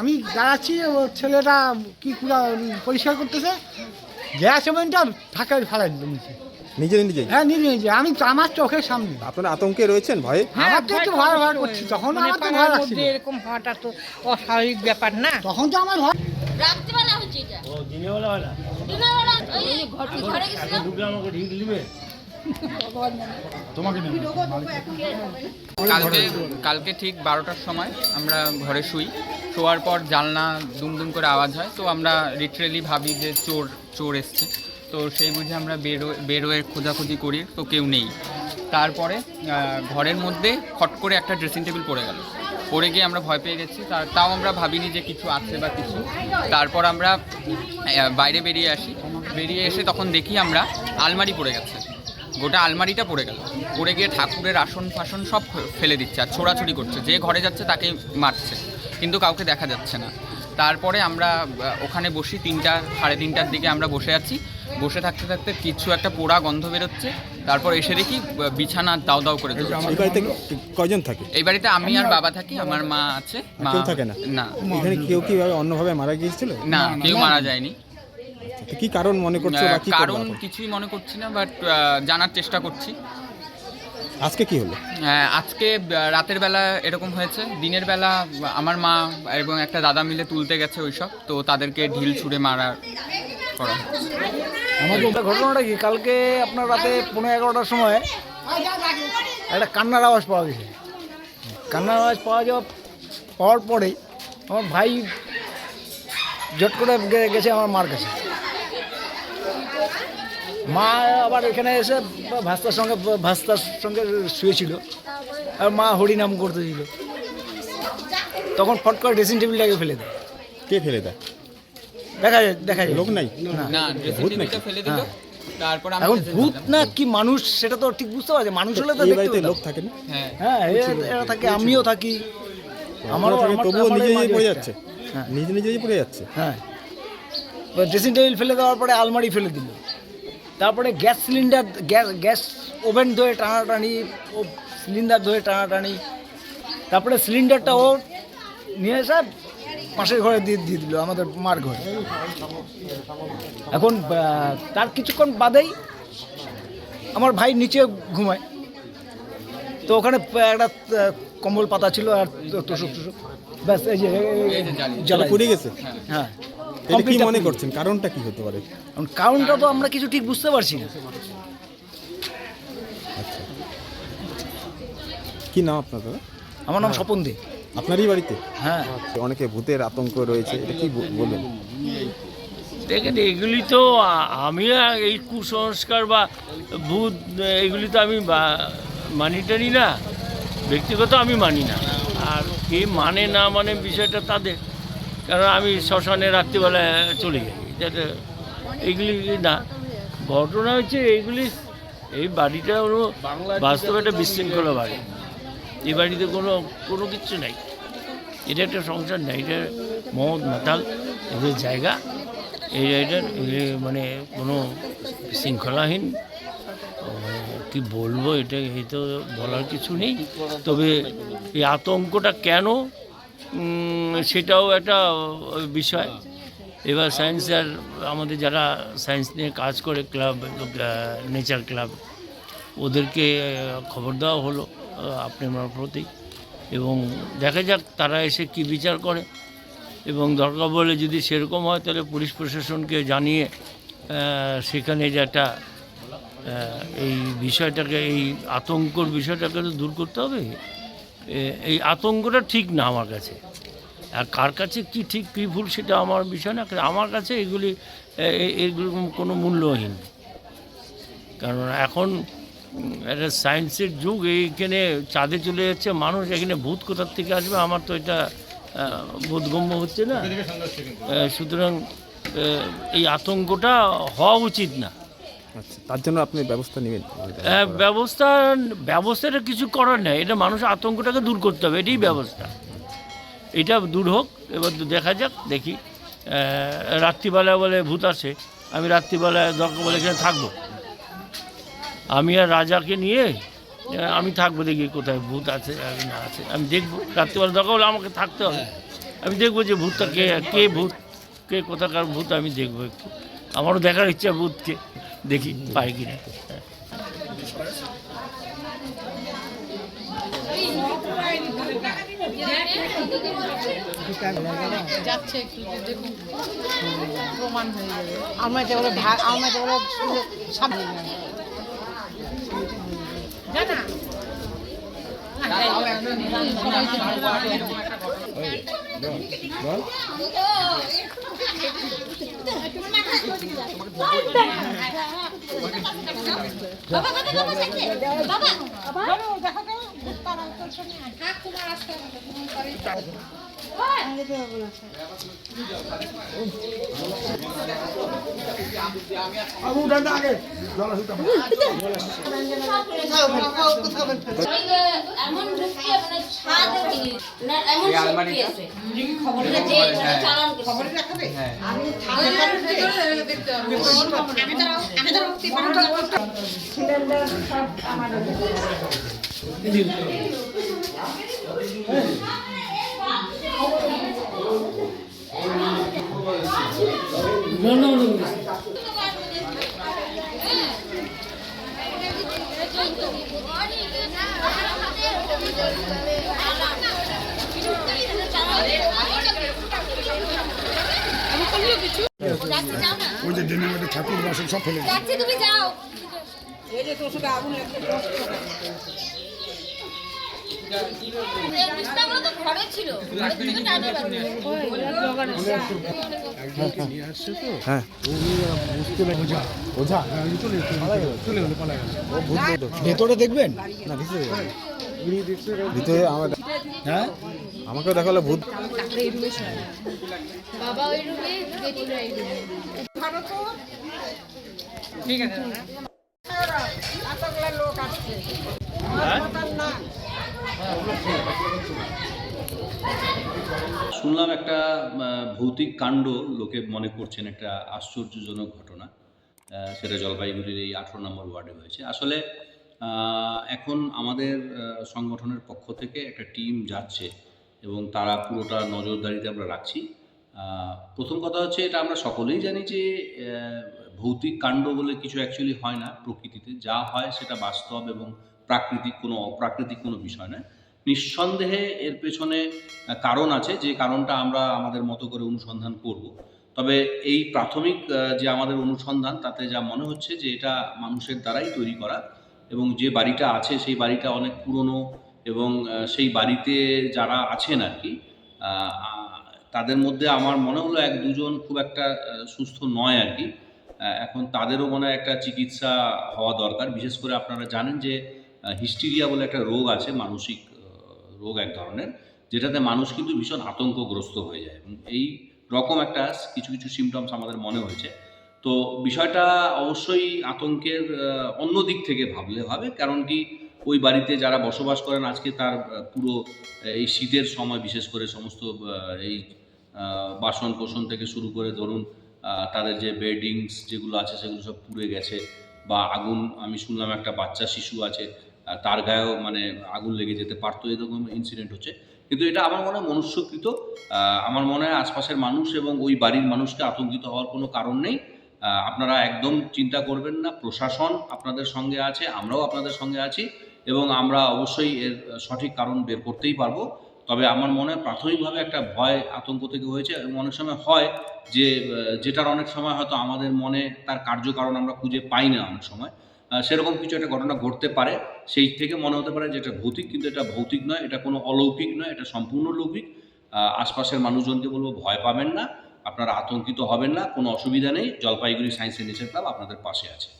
আমি দাঁড়াচ্ছি ও ছেলেটা কি কুড়া পরিষ্কার করতেছে। গ্যাস ওভেনটা ফাঁকা ফেলাই দিল নিচে। নিজে নিজেই হ্যাঁ নিজে নিজে। আমি তো আমার চোখের সামনে। আপনারা আতঙ্কে রয়েছেন ভয়ে? আমার তো একটু ভয় ভয় করছি। তখন মানে আমার তো ভয় মধ্যে এরকম হওয়াটা তো অস্বাভাবিক ব্যাপার না। তখন তো আমার ভয় রাত্রিবেলা হচ্ছে এটা ও দিনের বেলা দিনের বেলা ওই ঘরে গেছিলাম। কালকে কালকে ঠিক বারোটার সময় আমরা ঘরে শুই। শোয়ার পর জানলা দুম দুম করে আওয়াজ হয়। তো আমরা লিটারেলি ভাবি যে চোর চোর এসছে। তো সেই বুঝে আমরা বেরো বেরোয় খোঁজাখুঁজি করি, তো কেউ নেই। তারপরে ঘরের মধ্যে ফট করে একটা ড্রেসিং টেবিল পড়ে গেল। পড়ে গিয়ে আমরা ভয় পেয়ে গেছি। তার তাও আমরা ভাবিনি যে কিছু আছে বা কিছু। তারপর আমরা বাইরে বেরিয়ে আসি। বেরিয়ে এসে তখন দেখি আমরা আলমারি পড়ে গেছে। গোটা আলমারিটা পড়ে গেল। পড়ে গিয়ে ঠাকুরের আসন ফাসন সব ফেলে দিচ্ছে আর ছোড়াছুড়ি করছে। যে ঘরে যাচ্ছে তাকে মারছে কিন্তু কাউকে দেখা যাচ্ছে না। তারপরে আমরা ওখানে বসি তিনটা সাড়ে তিনটার দিকে আমরা বসে আছি। বসে থাকতে থাকতে কিছু একটা পোড়া গন্ধ বেরোচ্ছে। তারপর এসে দেখি বিছানা দাও দাও করে কয়জন থাকে? এই বাড়িতে আমি আর বাবা থাকি আমার মা আছে মা কেউ থাকে না? না। এখানে কেউ কীভাবে অন্যভাবে মারা গিয়েছিল? না কেউ মারা যায়নি। কি কারণ মনে করছ বা কি কারণ কিছুই মনে করছি না বাট জানার চেষ্টা করছি। আজকে কি হলো? হ্যাঁ, আজকে রাতের বেলা এরকম হয়েছে। দিনের বেলা আমার মা এবং একটা দাদা মিলে তুলতে গেছে ওইসব তো তাদেরকে ঢিল ছুঁড়ে মারা করা। আমাদের ঘটনাটা কি? কালকে আপনার রাতে পনেরো এগারোটার সময় একটা কান্নার আওয়াজ পাওয়া গেছে। কান্নার আওয়াজ পাওয়া যাওয়া পাওয়ার পরে আমার ভাই জট করে গেছে আমার মার কাছে। মা আবার এখানে এসে ভাস্তার সঙ্গে ভাস্তার সঙ্গে শুয়েছিল। আর মা হরিনাম করতেছিল তখন ফট করে ড্রেসিং টেবিলটাকে ফেলে দেয়। কে ফেলে দেয়? দেখা যায় দেখা যায়। লোক নাই? না। ভূত নাকি? ফেলে দিল। তারপর এখন ভূত না কি মানুষ সেটা তো ঠিক বুঝতে পারছে। মানুষ হলে তো দেখতে বাড়িতে লোক থাকে না? হ্যাঁ। হ্যাঁ এরা- থাকে আমিও থাকি। আমারও তবুও নিজে নিজেই পড়ে যাচ্ছে। হ্যাঁ। নিজে নিজেই পড়ে যাচ্ছে। হ্যাঁ। ড্রেসিং টেবিল ফেলে দেওয়ার পরে আলমারি ফেলে দিল। তারপরে gas cylinder gas gas oven ধরে টানাটানি ও সিলিন্ডার ধরে টানাটানি। তারপরে সিলিন্ডারটা ও নিয়ে এসে পাশের ঘরে দিয়ে দিয়ে দিল আমাদের মার ঘরে। এখন তার কিছুক্ষণ বাদেই আমার ভাই নিচে ঘুমায়। তো ওখানে একটা কম্বল পাতা ছিল আর তোষক টুসুক ব্যাস এই যে জ্বালাই পড়ে গেছে? হ্যাঁ। এটা কি মনে করছেন? কারণটা কি হতে পারে? কারণটা তো আমরা কিছু ঠিক বুঝতে পারছি না। কি নাম আপনার দাদা? আমার নাম স্বপন দে। আপনারই বাড়িতে? হ্যাঁ। অনেকে ভূতের আতঙ্ক রয়েছে এটা কি বলবেন দেখেন এগুলি তো আমি আর এই কুসংস্কার বা ভূত এগুলি তো আমি মানি টানি না। ব্যক্তিগত আমি মানি না। আর কে মানে না মানে বিষয়টা তাদের কারণ আমি শ্মশানে রাত্রিবেলা চলে যাই, যাতে এইগুলি না। ঘটনা হচ্ছে এইগুলি এই বাড়িটা হলো বাস্তবে একটা বিশৃঙ্খলা বাড়ি। এই বাড়িতে কোনো কোনো কিচ্ছু নাই। এটা একটা সংসার না, এটা মদ মাতাল এদের জায়গা। এই এটার এ মানে কোনো শৃঙ্খলাহীন কি বলব, এটা এই তো বলার কিছু নেই। তবে এই আতঙ্কটা কেন সেটাও একটা বিষয়। এবার সায়েন্স আর আমাদের যারা সায়েন্স নিয়ে কাজ করে ক্লাব নেচার ক্লাব ওদেরকে খবর দেওয়া হলো আপনার মারফতেই। এবং দেখা যাক তারা এসে কি বিচার করে। এবং দরকার বলে যদি সেরকম হয়, তাহলে পুলিশ প্রশাসনকে জানিয়ে সেখানে যে একটা এই বিষয়টাকে, এই আতঙ্কর বিষয়টাকে তো দূর করতে হবে। এই আতঙ্কটা ঠিক না আমার কাছে। আর কার কাছে কি ঠিক কী ভুল সেটা আমার বিষয় না আমার কাছে এগুলি এগুলো কোনো মূল্যহীন। কারণ এখন একটা সায়েন্সের যুগ এইখানে চাঁদে চলে যাচ্ছে মানুষ এখানে ভূত কোথার থেকে আসবে? আমার তো এটা বোধগম্য হচ্ছে না। সুতরাং এই আতঙ্কটা হওয়া উচিত না। আচ্ছা তার জন্য আপনি ব্যবস্থা নেবেন? ব্যবস্থা, ব্যবস্থাটা কিছু করার নেই। এটা মানুষ আতঙ্কটাকে দূর করতে হবে, এটাই ব্যবস্থা। এটা দূর হোক, এবার দেখা যাক, দেখি। রাত্রিবেলা বলে ভূত আসে আমি রাত্রিবেলায় দরকার বলে এখানে থাকব। আমি আর রাজাকে নিয়ে আমি থাকব দেখি কোথায় ভূত আছে না আছে। আমি দেখব, রাত্রিবেলা দরকার হলে আমাকে থাকতে হবে। আমি দেখব যে ভূতটা কে কে ভূত, কে কোথাকার ভূত, আমি দেখব একটু। আমারও দেখার ইচ্ছা ভূতকে। দেখি পাই কিনা হ্যাঁ। যাচ্ছে একটু দেখুন প্রমাণ হয়ে যাবে আমরা আমরা এটা সামনে জানা বাবা বাবা বাবা। থাকতে বাবা এমন মানে ছাদ না এমন ঢুকিয়েছে মানে যে মানে চালান করছে যাচ্ছি যাও না ওই যে ডেনামেটে ঠাকুর বাসন সব ফেলে যাচ্ছি তুমি যাও এই বিছনাগুলো তো ঘরে ছিল ঘরে থেকে তো টাইমে পারবে হ্যাঁ ওঝা ওঝা চলে চলে গেলো পালা গেল ও ভূত বলতো। ভেতরে দেখবেন? না ভিতরে ভিতরে আমার হ্যাঁ? আমাকেও দেখাল ভূত। বাবা ওই রুমে জেঠিরা এই রুমে ঠিক আছে। লোক আসছে শুনলাম একটা ভৌতিক কাণ্ড লোকে মনে করছেন একটা আশ্চর্যজনক ঘটনা। সেটা জলপাইগুড়ির এই আঠেরো নম্বর ওয়ার্ডে হয়েছে। আসলে এখন আমাদের সংগঠনের পক্ষ থেকে একটা টিম যাচ্ছে এবং তারা পুরোটা নজরদারিতে আমরা রাখছি। প্রথম কথা হচ্ছে এটা আমরা সকলেই জানি যে ভৌতিক কাণ্ড বলে কিছু অ্যাকচুয়ালি হয় না প্রকৃতিতে। যা হয় সেটা বাস্তব এবং প্রাকৃতিক কোনো অপ্রাকৃতিক কোনো বিষয় নয়। নিঃসন্দেহে এর পেছনে কারণ আছে। যে কারণটা আমরা আমাদের মতো করে অনুসন্ধান করব। তবে এই প্রাথমিক যে আমাদের অনুসন্ধান, তাতে যা মনে হচ্ছে যে এটা মানুষের দ্বারাই তৈরি করা এবং যে বাড়িটা আছে সেই বাড়িটা অনেক পুরনো এবং সেই বাড়িতে যারা আছেন আর কি তাদের মধ্যে আমার মনে হলো এক দুজন খুব একটা সুস্থ নয় আর কি। এখন তাদেরও মনে হয় একটা চিকিৎসা হওয়া দরকার। বিশেষ করে আপনারা জানেন যে হিস্টিরিয়া বলে একটা রোগ আছে, মানসিক রোগ এক ধরনের, যেটাতে মানুষ কিন্তু ভীষণ আতঙ্কগ্রস্ত হয়ে যায়। এবং এই রকম একটা কিছু কিছু সিমটমস আমাদের মনে হয়েছে। তো বিষয়টা অবশ্যই আতঙ্কের অন্য দিক থেকে ভাবলে হবে কারণ কি ওই বাড়িতে যারা বসবাস করেন, আজকে তার পুরো এই শীতের সময় বিশেষ করে সমস্ত এই বাসন কোসন থেকে শুরু করে ধরুন তাদের যে বেডিংস যেগুলো আছে, সেগুলো সব পুড়ে গেছে বা আগুন, আমি শুনলাম একটা বাচ্চা শিশু আছে তার গায়েও মানে আগুন লেগে যেতে পারতো, এরকম ইনসিডেন্ট হচ্ছে। কিন্তু এটা আমার মনে হয় মনুষ্যকৃত আমার মনে হয় আশপাশের মানুষ এবং ওই বাড়ির মানুষকে আতঙ্কিত হওয়ার কোনো কারণ নেই। আপনারা একদম চিন্তা করবেন না, প্রশাসন আপনাদের সঙ্গে আছে, আমরাও আপনাদের সঙ্গে আছি এবং আমরা অবশ্যই এর সঠিক কারণ বের করতেই পারব। তবে আমার মনে হয় প্রাথমিকভাবে একটা ভয় আতঙ্ক থেকে হয়েছে, এবং অনেক সময় হয় যে যেটার অনেক সময় হয়তো আমাদের মনে তার কার্যকারণ আমরা খুঁজে পাই না অনেক সময়। সেরকম কিছু একটা ঘটনা ঘটতে পারে, সেই থেকে মনে হতে পারে যে এটা ভৌতিক, কিন্তু এটা ভৌতিক নয়, এটা কোনো অলৌকিক নয়, এটা সম্পূর্ণ লৌকিক। আশপাশের মানুষজনকে বলব ভয় পাবেন না। আপনারা আতঙ্কিত হবেন না কোনো অসুবিধা নেই। জলপাইগুড়ি সায়েন্স নেচার ক্লাব আপনাদের পাশে আছে।